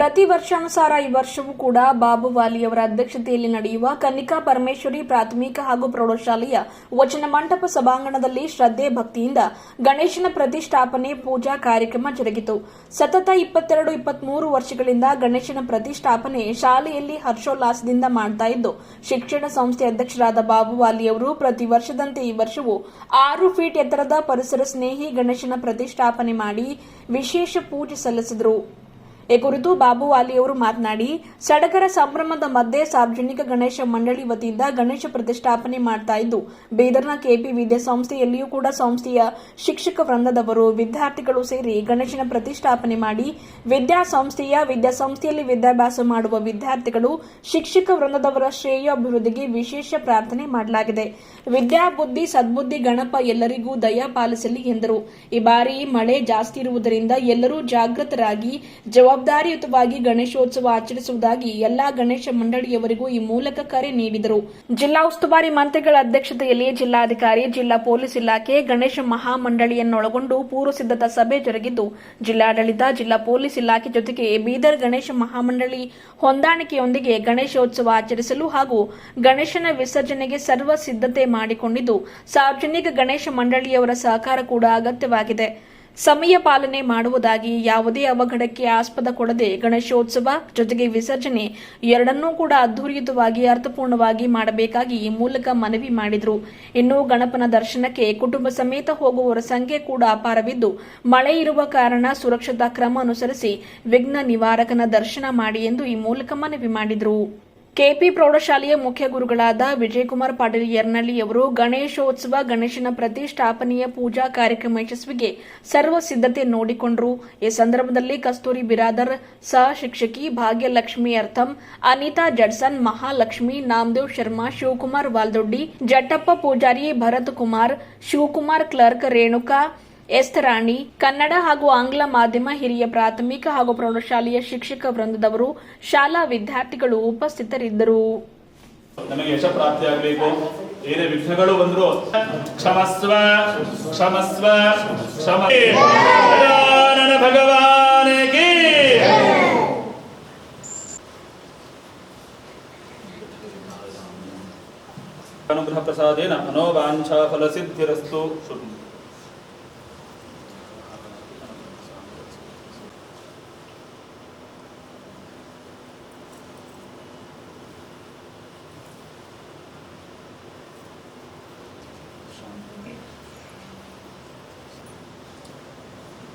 ಪ್ರತಿ ವರ್ಷಾನುಸಾರ ಈ ವರ್ಷವೂ ಕೂಡ ಬಾಬು ವಾಲಿಯವರ ಅಧ್ಯಕ್ಷತೆಯಲ್ಲಿ ನಡೆಯುವ ಕನ್ನಿಕಾ ಪರಮೇಶ್ವರಿ ಪ್ರಾಥಮಿಕ ಹಾಗೂ ಪ್ರೌಢಶಾಲೆಯ ವಚನ ಮಂಟಪ ಸಭಾಂಗಣದಲ್ಲಿ ಶ್ರದ್ಧೆ ಭಕ್ತಿಯಿಂದ ಗಣೇಶನ ಪ್ರತಿಷ್ಠಾಪನೆ ಪೂಜಾ ಕಾರ್ಯಕ್ರಮ ಜರುಗಿತು. ಸತತ ಇಪ್ಪತ್ತೆರಡು, ಇಪ್ಪತ್ಮೂರು ವರ್ಷಗಳಿಂದ ಗಣೇಶನ ಪ್ರತಿಷ್ಠಾಪನೆ ಶಾಲೆಯಲ್ಲಿ ಹರ್ಷೋಲ್ಲಾಸದಿಂದ ಮಾಡ್ತಾ ಇದ್ದು, ಶಿಕ್ಷಣ ಸಂಸ್ಥೆ ಅಧ್ಯಕ್ಷರಾದ ಬಾಬು ವಾಲಿಯವರು ಪ್ರತಿ ವರ್ಷದಂತೆ ಈ ವರ್ಷವೂ ಆರು ಫೀಟ್ ಎತ್ತರದ ಪರಿಸರ ಸ್ನೇಹಿ ಗಣೇಶನ ಪ್ರತಿಷ್ಠಾಪನೆ ಮಾಡಿ ವಿಶೇಷ ಪೂಜೆ ಸಲ್ಲಿಸಿದರು. ಈ ಕುರಿತು ಬಾಬು ವಾಲಿಯವರು ಮಾತನಾಡಿ, ಸಡಗರ ಸಂಭ್ರಮದ ಮಧ್ಯೆ ಸಾರ್ವಜನಿಕ ಗಣೇಶ ಮಂಡಳಿ ವತಿಯಿಂದ ಗಣೇಶ ಪ್ರತಿಷ್ಠಾಪನೆ ಮಾಡ್ತಾ ಇದ್ದು, ಬೀದರ್ನ ಕೆಪಿ ವಿದ್ಯಾಸಂಸ್ಥೆಯಲ್ಲಿಯೂ ಕೂಡ ಸಂಸ್ಥೆಯ ಶಿಕ್ಷಕ ವೃಂದದವರು ವಿದ್ಯಾರ್ಥಿಗಳು ಸೇರಿ ಗಣೇಶನ ಪ್ರತಿಷ್ಠಾಪನೆ ಮಾಡಿ, ವಿದ್ಯಾಸಂಸ್ಥೆಯ ವಿದ್ಯಾಸಂಸ್ಥೆಯಲ್ಲಿ ವಿದ್ಯಾಭ್ಯಾಸ ಮಾಡುವ ವಿದ್ಯಾರ್ಥಿಗಳು ಶಿಕ್ಷಕ ವೃಂದದವರ ಶ್ರೇಯ ಅಭಿವೃದ್ಧಿಗೆ ವಿಶೇಷ ಪ್ರಾರ್ಥನೆ ಮಾಡಲಾಗಿದೆ. ವಿದ್ಯಾ ಬುದ್ಧಿ ಸದ್ಬುದ್ಧಿ ಗಣಪ ಎಲ್ಲರಿಗೂ ದಯ ಪಾಲಿಸಲಿ ಎಂದರು. ಈ ಬಾರಿ ಮಳೆ ಜಾಸ್ತಿ ಇರುವುದರಿಂದ ಎಲ್ಲರೂ ಜಾಗೃತರಾಗಿ ಜವಾಬ್ದಾರಿಯುತವಾಗಿ ಗಣೇಶೋತ್ಸವ ಆಚರಿಸುವುದಾಗಿ ಎಲ್ಲಾ ಗಣೇಶ ಮಂಡಳಿಯವರಿಗೂ ಈ ಮೂಲಕ ಕರೆ ನೀಡಿದರು. ಜಿಲ್ಲಾ ಉಸ್ತುವಾರಿ ಮಂತ್ರಿಗಳ ಅಧ್ಯಕ್ಷತೆಯಲ್ಲಿ ಜಿಲ್ಲಾಧಿಕಾರಿ, ಜಿಲ್ಲಾ ಪೊಲೀಸ್ ಇಲಾಖೆ, ಗಣೇಶ ಮಹಾಮಂಡಳಿಯನ್ನೊಳಗೊಂಡು ಪೂರ್ವ ಸಿದ್ಧತಾ ಸಭೆ ಜರುಗಿದ್ದು, ಜಿಲ್ಲಾಡಳಿತ, ಜಿಲ್ಲಾ ಪೊಲೀಸ್ ಇಲಾಖೆ ಜೊತೆಗೆ ಬೀದರ್ ಗಣೇಶ ಮಹಾಮಂಡಳಿ ಹೊಂದಾಣಿಕೆಯೊಂದಿಗೆ ಗಣೇಶೋತ್ಸವ ಆಚರಿಸಲು ಹಾಗೂ ಗಣೇಶನ ವಿಸರ್ಜನೆಗೆ ಸರ್ವ ಸಿದ್ಧತೆ ಮಾಡಿಕೊಂಡಿದ್ದು, ಸಾರ್ವಜನಿಕ ಗಣೇಶ ಮಂಡಳಿಯವರ ಸಹಕಾರ ಕೂಡ ಅಗತ್ಯವಾಗಿದೆ. ಸಮಯ ಪಾಲನೆ ಮಾಡುವುದಾಗಿ ಯಾವುದೇ ಅವಘಡಕ್ಕೆ ಆಸ್ಪದ ಕೊಡದೆ ಗಣೇಶೋತ್ಸವ ಜೊತೆಗೆ ವಿಸರ್ಜನೆ ಎರಡನ್ನೂ ಕೂಡ ಅದ್ದೂರಿಯುತವಾಗಿ, ಅರ್ಥಪೂರ್ಣವಾಗಿ ಮಾಡಬೇಕಾಗಿ ಈ ಮೂಲಕ ಮನವಿ ಮಾಡಿದರು. ಇನ್ನು ಗಣಪನ ದರ್ಶನಕ್ಕೆ ಕುಟುಂಬ ಸಮೇತ ಹೋಗುವವರ ಸಂಖ್ಯೆ ಕೂಡ ಅಪಾರವಿದ್ದು, ಮಳೆ ಇರುವ ಕಾರಣ ಸುರಕ್ಷತಾ ಕ್ರಮ ಅನುಸರಿಸಿ ವಿಘ್ನ ನಿವಾರಕನ ದರ್ಶನ ಮಾಡಿ ಎಂದು ಈ ಮೂಲಕ ಮನವಿ ಮಾಡಿದರು. ಕೆಪಿ ಪ್ರೌಢಶಾಲೆಯ ಮುಖ್ಯ ಗುರುಗಳಾದ ವಿಜಯಕುಮಾರ್ ಪಾಟೀಲ್ ಯರ್ನಳ್ಳಿಯವರು ಗಣೇಶೋತ್ಸವ, ಗಣೇಶನ ಪ್ರತಿಷ್ಠಾಪನೆಯ ಪೂಜಾ ಕಾರ್ಯಕ್ರಮ ಯಶಸ್ವಿಗೆ ಸರ್ವ ಸಿದ್ಧತೆ ನೋಡಿಕೊಂಡರು. ಈ ಸಂದರ್ಭದಲ್ಲಿ ಕಸ್ತೂರಿ ಬಿರಾದರ್ ಸಹ ಶಿಕ್ಷಕಿ ಭಾಗ್ಯಲಕ್ಷ್ಮಿ ಅರ್ಥಂ, ಅನಿತಾ ಜಡ್ಸನ್, ಮಹಾಲಕ್ಷ್ಮಿ, ನಾಮದೇವ್ ಶರ್ಮಾ, ಶಿವಕುಮಾರ್ ವಾಲ್ದೊಡ್ಡಿ, ಜಟ್ಟಪ್ಪ ಪೂಜಾರಿ ಭರತ್ ಕುಮಾರ್, ಶಿವಕುಮಾರ್ ಕ್ಲರ್ಕ್ ರೇಣುಕಾ ಎಸ್ತರಾಣಿ, ಕನ್ನಡ ಹಾಗೂ ಆಂಗ್ಲ ಮಾಧ್ಯಮ ಹಿರಿಯ ಪ್ರಾಥಮಿಕ ಹಾಗೂ ಪ್ರೌಢಶಾಲೆಯ ಶಿಕ್ಷಕ ವೃಂದದವರು, ಶಾಲಾ ವಿದ್ಯಾರ್ಥಿಗಳು ಉಪಸ್ಥಿತರಿದ್ದರು. ನಮಗೆ ಯಶ ಪ್ರಾಪ್ತಿಯಾಗಬೇಕು ಏನೇ ವಿಘ್ನಗಳು ಬಂದ್ರು ಕ್ಷಮಸ್ವ ಕ್ಷಮಸ್ವ, ಕ್ಷಮ. ಭಗವಾನಿಗೆ ಅನುಗ್ರಹ ಪ್ರಸಾದೇನ ಮನೋವಾಂಛಾ ಫಲ ಸಿದ್ಧಿರಸ್ತು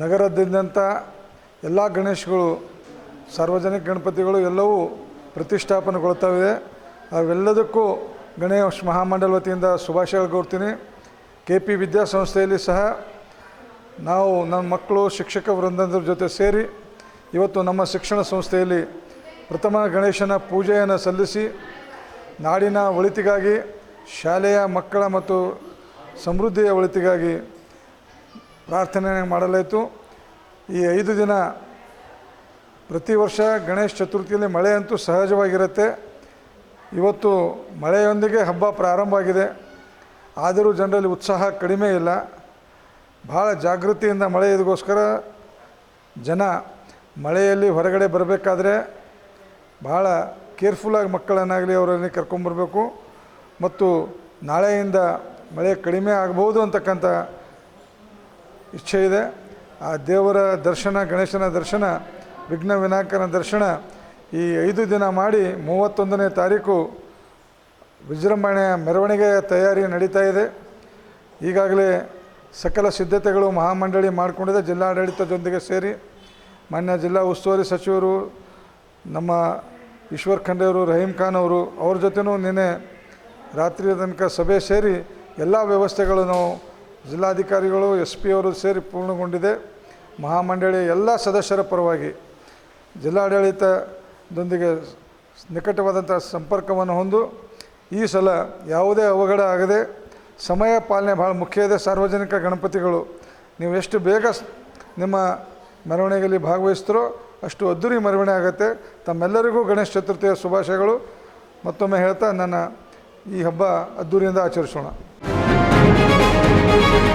ನಗರದಾದ್ಯಂತ ಎಲ್ಲ ಗಣೇಶಗಳು, ಸಾರ್ವಜನಿಕ ಗಣಪತಿಗಳು ಎಲ್ಲವೂ ಪ್ರತಿಷ್ಠಾಪನೆಗೊಳ್ತಾವಿದೆ ಅವೆಲ್ಲದಕ್ಕೂ ಗಣೇಶ್ ಮಹಾಮಂಡಲ ವತಿಯಿಂದ ಶುಭಾಶಯಗಳು ಕೋರ್ತೀನಿ. ಕೆ ಪಿ ವಿದ್ಯಾಸಂಸ್ಥೆಯಲ್ಲಿ ಸಹ ನಾವು ನನ್ನ ಮಕ್ಕಳು, ಶಿಕ್ಷಕ ವೃಂದದ ಜೊತೆ ಸೇರಿ ಇವತ್ತು ನಮ್ಮ ಶಿಕ್ಷಣ ಸಂಸ್ಥೆಯಲ್ಲಿ ಪ್ರಥಮ ಗಣೇಶನ ಪೂಜೆಯನ್ನು ಸಲ್ಲಿಸಿ, ನಾಡಿನ ಒಳಿತಿಗಾಗಿ, ಶಾಲೆಯ ಮಕ್ಕಳ ಮತ್ತು ಸಮೃದ್ಧಿಯ ಒಳಿತಿಗಾಗಿ ಪ್ರಾರ್ಥನೆ ಮಾಡಲಾಯಿತು. ಈ ಐದು ದಿನ ಪ್ರತಿ ವರ್ಷ ಗಣೇಶ ಚತುರ್ಥಿಯಲ್ಲಿ ಮಳೆ ಅಂತೂ ಸಹಜವಾಗಿರುತ್ತೆ. ಇವತ್ತು ಮಳೆಯೊಂದಿಗೆ ಹಬ್ಬ ಪ್ರಾರಂಭ ಆಗಿದೆ. ಆದರೂ ಜನರಲ್ಲಿ ಉತ್ಸಾಹ ಕಡಿಮೆ ಇಲ್ಲ. ಭಾಳ ಜಾಗೃತಿಯಿಂದ ಮಳೆ ಇದಕ್ಕೋಸ್ಕರ ಜನ ಮಳೆಯಲ್ಲಿ ಹೊರಗಡೆ ಬರಬೇಕಾದ್ರೆ ಭಾಳ ಕೇರ್ಫುಲ್ಲಾಗಿ ಮಕ್ಕಳನ್ನಾಗಲಿ ಅವರನ್ನು ಕರ್ಕೊಂಬರ್ಬೇಕು. ಮತ್ತು ನಾಳೆಯಿಂದ ಮಳೆ ಕಡಿಮೆ ಆಗ್ಬೋದು ಅಂತಕ್ಕಂಥ ಇಚ್ಛೆ ಇದೆ. ಆ ದೇವರ ದರ್ಶನ, ಗಣೇಶನ ದರ್ಶನ, ವಿಘ್ನ ವಿನಾಯಕನ ದರ್ಶನ ಈ ಐದು ದಿನ ಮಾಡಿ ಮೂವತ್ತೊಂದನೇ ತಾರೀಕು ವಿಜೃಂಭಣೆಯ ಮೆರವಣಿಗೆಯ ತಯಾರಿ ನಡೀತಾ ಇದೆ. ಈಗಾಗಲೇ ಸಕಲ ಸಿದ್ಧತೆಗಳು ಮಹಾಮಂಡಳಿ ಮಾಡಿಕೊಂಡಿದೆ. ಜಿಲ್ಲಾಡಳಿತದೊಂದಿಗೆ ಸೇರಿ ಮಾನ್ಯ ಜಿಲ್ಲಾ ಉಸ್ತುವಾರಿ ಸಚಿವರು, ನಮ್ಮ ಈಶ್ವರ್ ಖಂಡೆಯವರು ರಹೀಂ ಖಾನ್ ಅವರು, ಅವ್ರ ಜೊತೆನೂ ನಿನ್ನೆ ರಾತ್ರಿಯ ತನಕ ಸಭೆ ಸೇರಿ ಎಲ್ಲ ವ್ಯವಸ್ಥೆಗಳು ನಾವು ಜಿಲ್ಲಾಧಿಕಾರಿಗಳು ಎಸ್ ಪಿ ಅವರು ಸೇರಿ ಪೂರ್ಣಗೊಂಡಿದೆ. ಮಹಾಮಂಡಳಿಯ ಎಲ್ಲ ಸದಸ್ಯರ ಪರವಾಗಿ ಜಿಲ್ಲಾಡಳಿತದೊಂದಿಗೆ ನಿಕಟವಾದಂಥ ಸಂಪರ್ಕವನ್ನು ಹೊಂದು ಈ ಸಲ ಯಾವುದೇ ಅವಘಡ ಆಗದೆ ಸಮಯ ಪಾಲನೆ ಭಾಳ ಮುಖ್ಯ ಇದೆ. ಸಾರ್ವಜನಿಕ ಗಣಪತಿಗಳು, ನೀವು ಎಷ್ಟು ಬೇಗ ನಿಮ್ಮ ಮೆರವಣಿಗೆಯಲ್ಲಿ ಭಾಗವಹಿಸ್ತೀರೋ ಅಷ್ಟು ಅದ್ದೂರಿ ಮೆರವಣಿಗೆ ಆಗುತ್ತೆ. ತಮ್ಮೆಲ್ಲರಿಗೂ ಗಣೇಶ ಚತುರ್ಥಿಯ ಶುಭಾಶಯಗಳು. ಮತ್ತೊಮ್ಮೆ ಹೇಳ್ತಾ ನನ್ನ ಈ ಹಬ್ಬ ಅದ್ದೂರಿಯಿಂದ ಆಚರಿಸೋಣ. Música